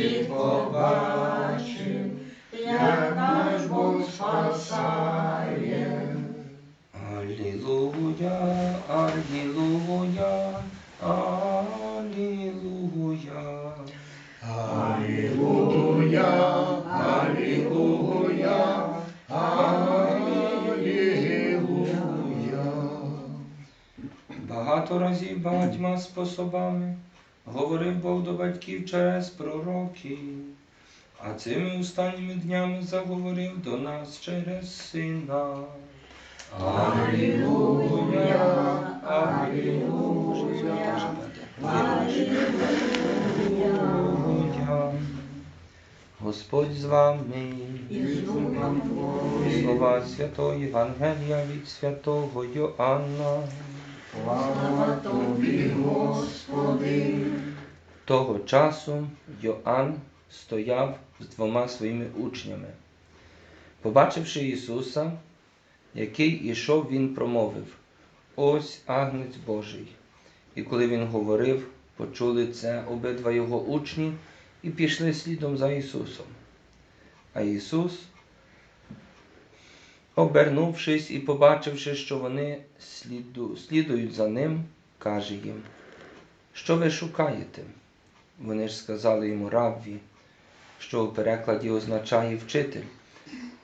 світ побачив, як наш Бог спасає. Алілуя, алілуя, алілуя. Алілуя, алілуя, алілуя. Багато разів багатьма способами говорив Бог до батьків через пророків, а цими останніми днями заговорив до нас через сина. Алілуя, алілуя, алілуя. Господь з вами. Слова Святого Євангелія від святого Йоанна. Слава Тобі, Господи. Того часу Йоанн стояв з двома своїми учнями. Побачивши Ісуса, який ішов, Він промовив: Ось агнець Божий. І коли він говорив, почули це обидва його учні і пішли слідом за Ісусом. А Ісус, обернувшись і побачивши, що вони сліду, слідують за ним, каже їм: Що ви шукаєте? Вони ж сказали йому рабві, що у перекладі означає вчитель.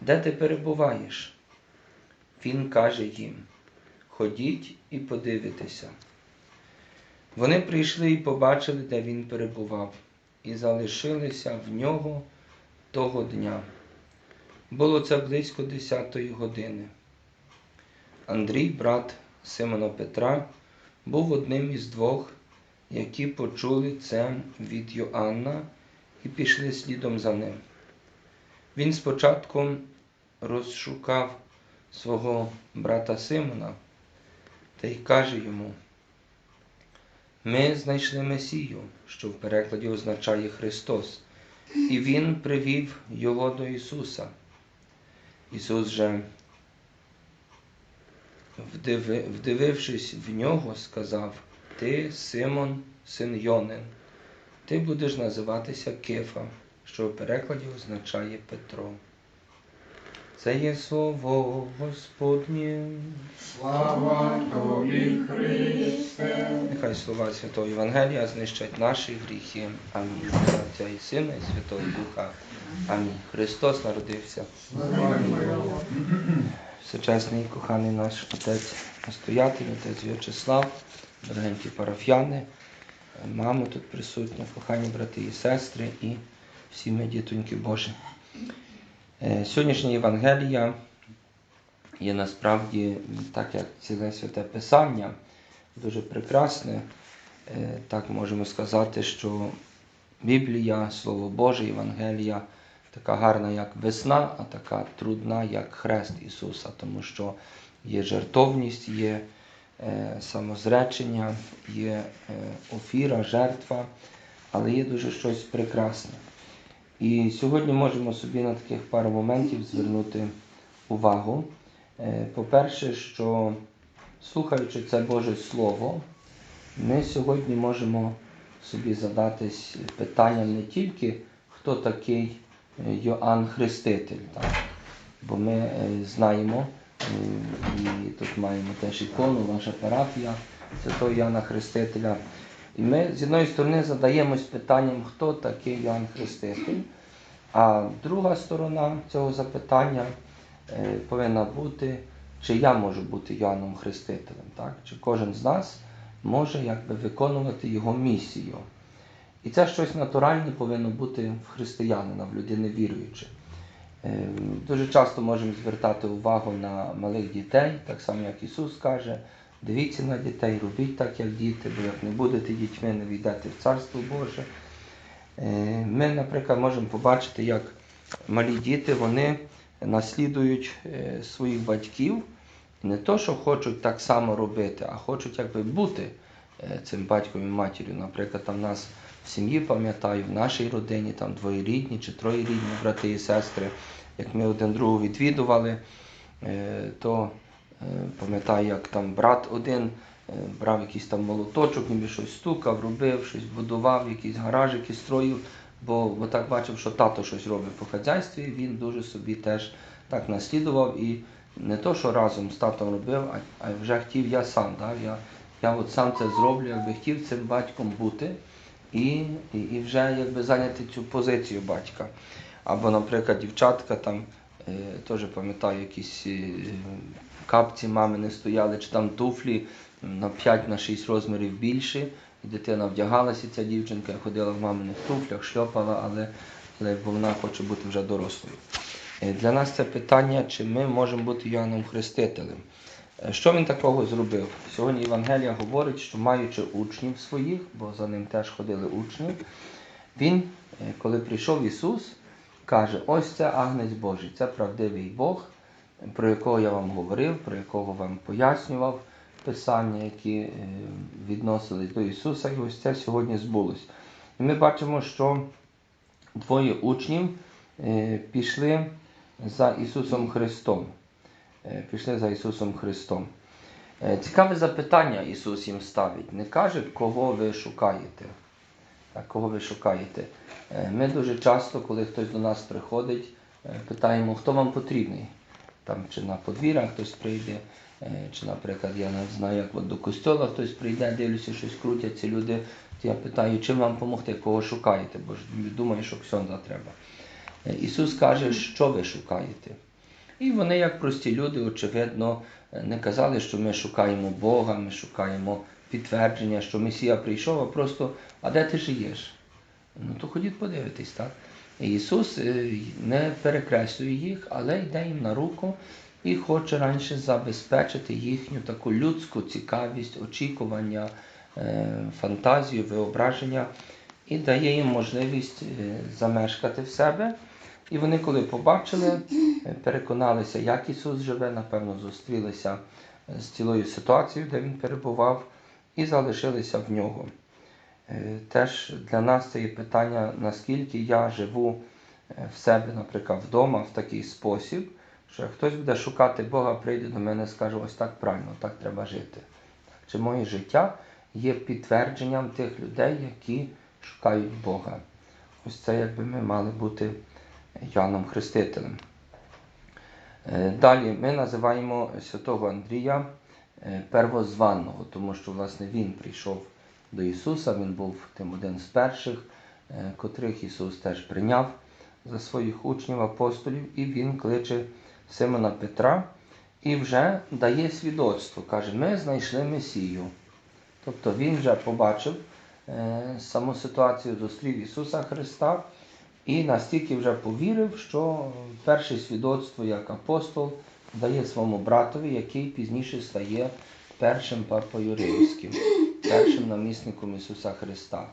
Де ти перебуваєш? Він каже їм: Ходіть і подивитеся. Вони прийшли і побачили, де він перебував, і залишилися в нього того дня. Було це близько десятої години. Андрій, брат Симона Петра, був одним із двох, які почули це від Йоанна і пішли слідом за ним. Він спочатку розшукав свого брата Симона та й каже йому: Ми знайшли Месію, що в перекладі означає Христос, і Він привів його до Ісуса. Ісус же, вдиви, вдивившись в нього, сказав: Ти, Симон, син Йонин, ти будеш називатися Кефа, що в перекладі означає Петро. Це є слово Господнє. Слава Тобі, Христе. Нехай слова Святого Євангелія знищать наші гріхи. Амінь. Отця і Сина, і Святого Духа. Амінь. Христос народився. Всечесний коханий наш отець настоятель, отець В'ячеслав, дорогенькі парафіяни, мамо тут присутня, кохані брати і сестри і всі ми дітоньки Божі. Е, Сьогоднішня Євангелія є насправді, так як ціле святе Писання, дуже прекрасне. Е, Так можемо сказати, що Біблія, Слово Боже, Євангелія така гарна, як весна, а така трудна, як хрест Ісуса, тому що є жертовність, є е, самозречення, є е, офіра, жертва, але є дуже щось прекрасне. І сьогодні можемо собі на таких пару моментів звернути увагу. Е, По-перше, що слухаючи це Боже Слово, ми сьогодні можемо собі задатись питанням не тільки, хто такий е, Йоанн Хреститель, так? бо ми е, знаємо, е, і тут маємо теж ікону, наша парафія Святого Йоанна Хрестителя. І ми з одної сторони задаємось питанням, хто такий Йоанн Хреститель, а друга сторона цього запитання повинна бути, чи я можу бути Йоанном Хрестителем, так? чи кожен з нас може якби виконувати його місію. І це щось натуральне повинно бути в християнина, в людини віруючи. Е, Дуже часто можемо звертати увагу на малих дітей, так само як Ісус каже, дивіться на дітей, робіть так, як діти, бо як не будете дітьми, не війдете в Царство Боже. Е, Ми, наприклад, можемо побачити, як малі діти вони наслідують е, своїх батьків, не то, що хочуть так само робити, а хочуть якби бути цим батьком і матір'ю. Наприклад, там в нас в сім'ї, пам'ятаю, в нашій родині там двоєрідні чи троєрідні брати і сестри, як ми один другого відвідували, е, то е, пам'ятаю, як там брат один е, брав якийсь там молоточок, ніби щось стукав, робив, щось будував, якісь гаражики строїв, бо, бо так бачив, що тато щось робить по хазяйстві, він дуже собі теж так наслідував. І не то, що разом з татом робив, а вже хотів я сам. Да? Я, я от сам це зроблю, якби хотів цим батьком бути і, і, і вже якби зайняти цю позицію батька. Або, наприклад, дівчатка там, е, теж пам'ятаю, якісь е, капці мамини стояли, чи там туфлі на 5 на 6 розмірів більші. І дитина вдягалася, ця дівчинка ходила в маминих туфлях, шльопала, але, але вона хоче бути вже дорослою. Е, Для нас це питання, чи ми можемо бути Йоанном Хрестителем. Е, Що він такого зробив? Сьогодні Євангелія говорить, що маючи учнів своїх, бо за ним теж ходили учні, він, е, коли прийшов Ісус, каже: ось це Агнець Божий, це правдивий Бог, про якого я вам говорив, про якого вам пояснював писання, які е, відносились до Ісуса, і ось це сьогодні збулось. І ми бачимо, що двоє учнів пішли за Ісусом Христом. Е, Пішли за Ісусом Христом. Е, Цікаве запитання Ісус їм ставить. Не каже, кого ви шукаєте. Кого ви шукаєте? Е, Ми дуже часто, коли хтось до нас приходить, питаємо, хто вам потрібний. Там, чи на подвір'я хтось прийде, чи, наприклад, я не знаю, як от до костьола хтось прийде, дивлюся, щось крутяться люди. То я питаю, чим вам допомогти, кого шукаєте, бо ж думаю, що ксьонза треба. Ісус каже, що ви шукаєте. І вони, як прості люди, очевидно, е, не казали, що ми шукаємо Бога, ми шукаємо підтвердження, що Месія прийшов, а просто, а де ти живеш? Ну то ходіть подивитись, так? Ісус е, не перекреслює їх, але йде їм на руку і хоче раніше забезпечити їхню таку людську цікавість, очікування, е, фантазію, виображення і дає їм можливість замешкати в себе. І вони, коли побачили, е, переконалися, як Ісус живе, напевно, зустрілися е, з цілою ситуацією, де Він перебував, і залишилися в нього. Е, Теж для нас це є питання, наскільки я живу в себе, наприклад, вдома в такий спосіб, що хтось буде шукати Бога, прийде до мене і скаже, ось так правильно, так треба жити. Чи моє життя є підтвердженням тих людей, які шукають Бога? Ось це якби ми мали бути Яном Хрестителем. Е, Далі ми називаємо святого Андрія е, первозваного, тому що власне він прийшов до Ісуса, він був тим один з перших, е, котрих Ісус теж прийняв за своїх учнів, апостолів, і він кличе Симона Петра і вже дає свідоцтво. Каже, ми знайшли Месію. Тобто він вже побачив саму ситуацію, зустрів Ісуса Христа і настільки вже повірив, що перше свідоцтво як апостол дає своєму братові, який пізніше стає першим папою римським, першим намісником Ісуса Христа.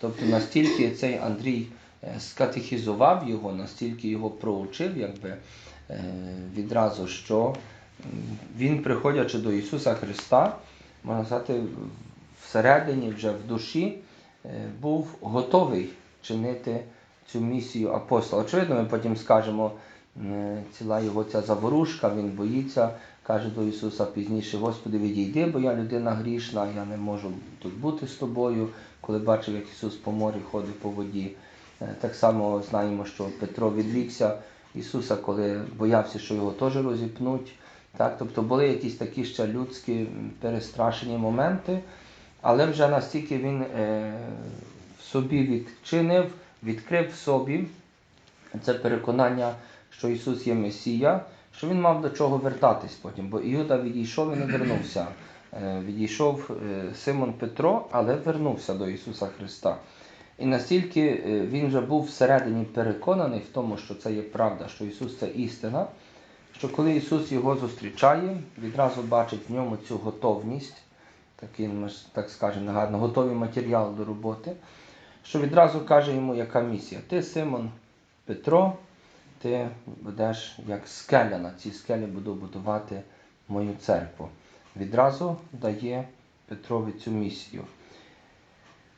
Тобто настільки цей Андрій е, скатехізував його, настільки його проучив, якби е, відразу, що він, приходячи до Ісуса Христа, можна сказати, всередині, вже в душі, е, був готовий чинити цю місію апостола. Очевидно, ми потім скажемо, ціла його ця заворушка, він боїться, каже до Ісуса пізніше, Господи, відійди, бо я людина грішна, я не можу тут бути з тобою, коли бачив, як Ісус по морі ходив по воді. Е, Так само знаємо, що Петро відрікся Ісуса, коли боявся, що його теж розіпнуть. Так? Тобто були якісь такі ще людські перестрашені моменти, але вже настільки він е, в собі відчинив, відкрив в собі це переконання, що Ісус є Месія, що він мав до чого вертатись потім, бо Іуда відійшов і не вернувся. Е, Відійшов е, Симон Петро, але вернувся до Ісуса Христа. І настільки е, він вже був всередині переконаний в тому, що це є правда, що Ісус це істина, що коли Ісус його зустрічає, відразу бачить в ньому цю готовність, такий, ж так скажемо, гарно, готовий матеріал до роботи, що відразу каже йому, яка місія. Ти, Симон Петро, ти будеш як скеля, на цій скелі буду будувати мою церкву. Відразу дає Петрові цю місію.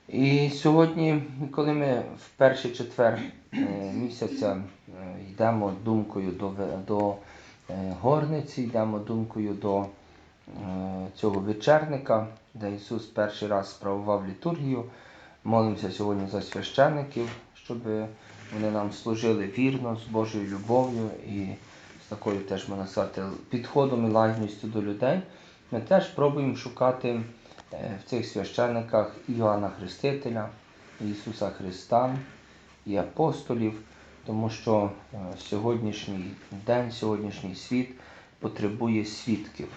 І сьогодні, коли ми в перший четвер е, місяця е, йдемо думкою до, до е, горниці, йдемо думкою до цього вечерника, де Ісус перший раз справував літургію, молимося сьогодні за священників, щоб вони нам служили вірно, з Божою любов'ю і з такою теж можна сказати, підходом і лагідністю до людей. Ми теж пробуємо шукати е, в цих священниках Іоанна Хрестителя, Ісуса Христа і апостолів, тому що е, сьогоднішній день, сьогоднішній світ потребує свідків.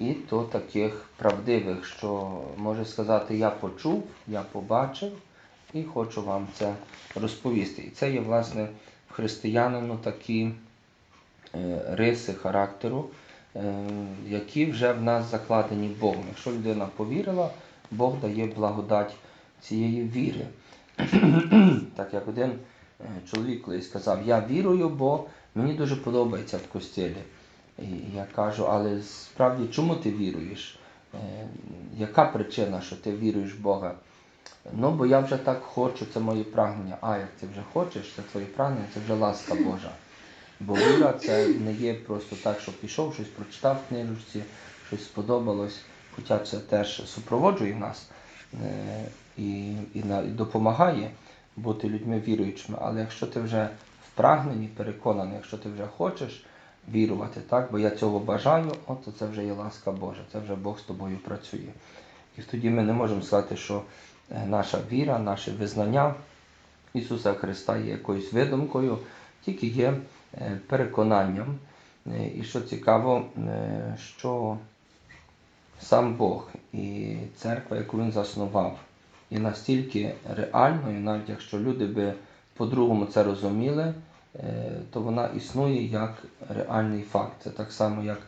І то таких правдивих, що може сказати, я почув, я побачив і хочу вам це розповісти. І це є, власне, в християнину такі е, риси характеру, е, які вже в нас закладені Богом. Якщо людина повірила, Бог дає благодать цієї віри. так як один е, чоловік колись сказав, я вірую, бо мені дуже подобається в костілі. І я кажу, але справді чому ти віруєш? Е, Яка причина, що ти віруєш в Бога? Ну, бо я вже так хочу, це моє прагнення. А як ти вже хочеш, це твоє прагнення, це вже ласка Божа. Бо віра це не є просто так, що пішов, щось прочитав в книжці, щось сподобалось, хоча це теж супроводжує нас е, і, і, допомагає бути людьми віруючими. Але якщо ти вже в прагненні переконаний, якщо ти вже хочеш вірувати, так, бо я цього бажаю, от це вже є ласка Божа, це вже Бог з тобою працює. І тоді ми не можемо сказати, що е, наша віра, наше визнання Ісуса Христа є якоюсь видумкою, тільки є е, переконанням. Е, І що цікаво, що сам Бог і церква, яку він заснував, є настільки реальною, навіть якщо люди би по-другому це розуміли, то вона існує як реальний факт. Це так само, як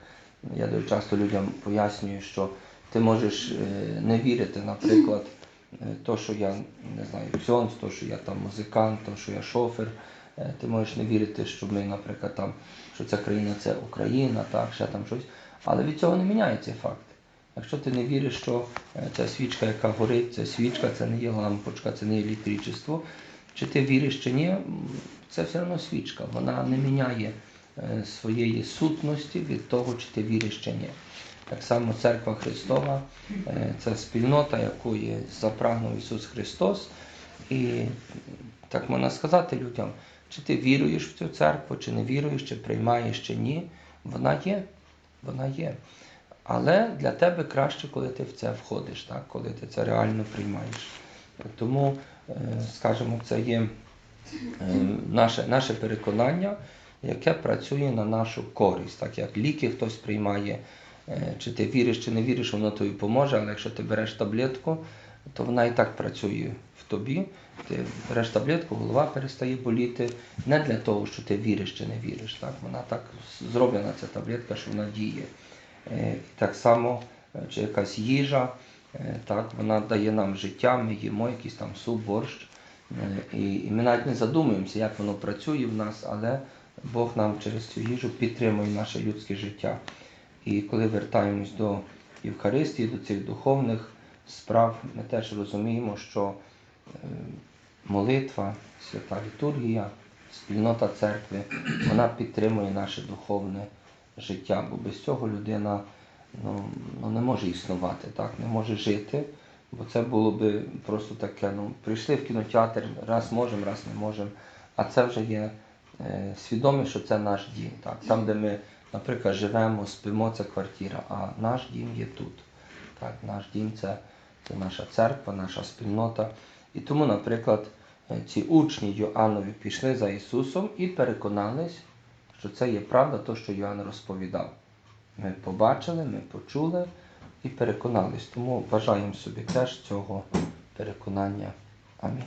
я дуже часто людям пояснюю, що ти можеш е, не вірити, наприклад, е, то, що я не знаю, ксьонз, то, що я там музикант, то, що я шофер. Е, Ти можеш не вірити, що ми, наприклад, там, що ця країна це Україна, так, ще там щось. Але від цього не міняється факт. Якщо ти не віриш, що е, ця свічка, яка горить, це свічка, це не є лампочка, це не є електричество, чи ти віриш, чи ні, це все одно свічка. Вона не міняє е, своєї сутності від того, чи ти віриш, чи ні. Так само Церква Христова е, це спільнота, якої запрагнув Ісус Христос. І так можна сказати людям, чи ти віруєш в цю церкву, чи не віруєш, чи приймаєш, чи ні, вона є. Вона є. Але для тебе краще, коли ти в це входиш, так? коли ти це реально приймаєш. Тому, скажімо, це є е, наше, наше переконання, яке працює на нашу користь. Так як ліки хтось приймає, е, чи ти віриш, чи не віриш, воно тобі поможе, але якщо ти береш таблетку, то вона і так працює в тобі. Ти береш таблетку, голова перестає боліти. Не для того, що ти віриш чи не віриш. Так? Вона так зроблена, ця таблетка, що вона діє. Е, і Так само, чи якась їжа, так, вона дає нам життя, ми їмо якийсь там суп, борщ. Е, І, і ми навіть не задумуємося, як воно працює в нас, але Бог нам через цю їжу підтримує наше людське життя. І коли вертаємось до Євхаристії, до цих духовних справ, ми теж розуміємо, що е, молитва, свята літургія, спільнота церкви, вона підтримує наше духовне життя, бо без цього людина ну, ну, не може існувати, так? не може жити, бо це було би просто таке, ну, прийшли в кінотеатр, раз можемо, раз не можемо, а це вже є е, свідомість, що це наш дім. Так? Там, де ми, наприклад, живемо, спимо, це квартира, а наш дім є тут. Так? Наш дім це, це наша церква, наша спільнота. І тому, наприклад, е, ці учні Йоаннові пішли за Ісусом і переконались, що це є правда, то, що Йоанн розповідав. Ми побачили, ми почули і переконались. Тому бажаємо собі теж цього переконання. Амінь.